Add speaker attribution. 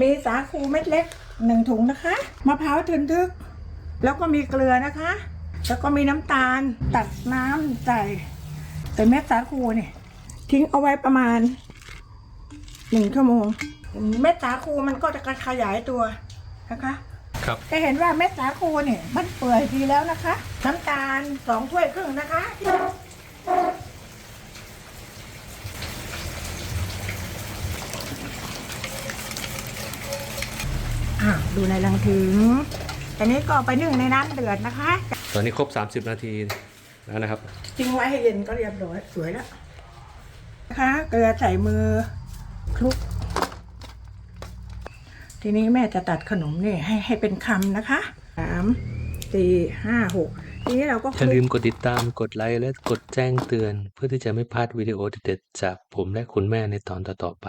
Speaker 1: มีสาคูเม็ดเล็กหนึ่งถุงนะคะ มะพร้าวทึนทึก แล้วก็มีเกลือนะคะ แล้วก็มีน้ำตาล ตัดน้ำใส่แต่เม็ดสาคูเนี่ยทิ้งเอาไว้ประมาณหนึ่งชั่วโมง เม็ดสาคูมันก็จะขยายตัวนะคะ
Speaker 2: ครับ
Speaker 1: จะเห็นว่าเม็ดสาคูเนี่ยมันเปื่อยดีแล้วนะคะ น้ำตาลสองถ้วยครึ่งนะคะ อ่าดูในรังถึงอันนี้ก็ไปนึ่งในน้ำเดือดนะคะ
Speaker 2: ตอนนี้ครบ 30 นาทีแล้วนะครับ
Speaker 1: ทิ้งไว้ให้เย็นก็เรียบร้อยสวยแล้วนะคะเกลือใส่มือคลุก ทีนี้แม่จะตัดขนมนี่ให้ให้เป็นคำนะคะสามสี่ห้าหกทีนี้เราก็ค
Speaker 2: อย่า
Speaker 1: ลุ
Speaker 2: ลืม
Speaker 1: ก
Speaker 2: กดติดตามกดไลค์และกดแจ้งเตือน เพื่อที่จะไม่พลาดวิดีโอเด็ดๆจากผมและคุณแม่ในตอนต่อๆไป